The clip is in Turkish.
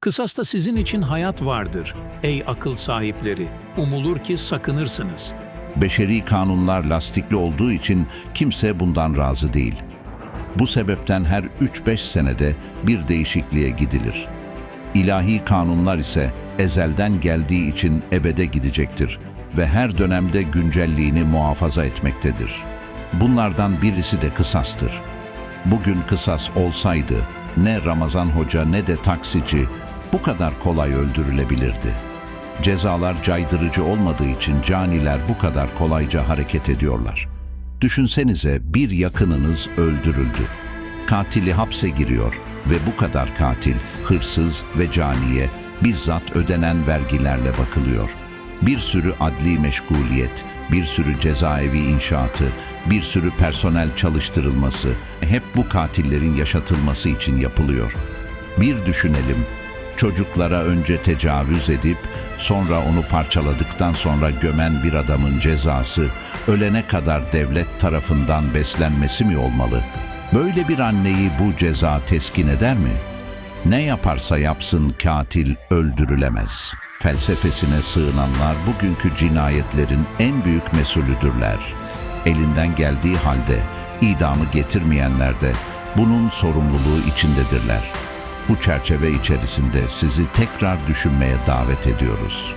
Kısasta sizin için hayat vardır. Ey akıl sahipleri, umulur ki sakınırsınız. Beşeri kanunlar lastikli olduğu için kimse bundan razı değil. Bu sebepten her 3-5 senede bir değişikliğe gidilir. İlahi kanunlar ise ezelden geldiği için ebede gidecektir ve her dönemde güncelliğini muhafaza etmektedir. Bunlardan birisi de kısastır. Bugün kısas olsaydı ne Ramazan Hoca ne de taksici bu kadar kolay öldürülebilirdi. Cezalar caydırıcı olmadığı için caniler bu kadar kolayca hareket ediyorlar. Düşünsenize bir yakınınız öldürüldü. Katili hapse giriyor ve bu kadar katil, hırsız ve caniye bizzat ödenen vergilerle bakılıyor. Bir sürü adli meşguliyet, bir sürü cezaevi inşaatı, bir sürü personel çalıştırılması hep bu katillerin yaşatılması için yapılıyor. Bir düşünelim, çocuklara önce tecavüz edip sonra onu parçaladıktan sonra gömen bir adamın cezası ölene kadar devlet tarafından beslenmesi mi olmalı? Böyle bir anneyi bu ceza teskin eder mi? Ne yaparsa yapsın katil öldürülemez. Felsefesine sığınanlar bugünkü cinayetlerin en büyük mesulüdürler. Elinden geldiği halde idamı getirmeyenler de bunun sorumluluğu içindedirler. Bu çerçeve içerisinde sizi tekrar düşünmeye davet ediyoruz.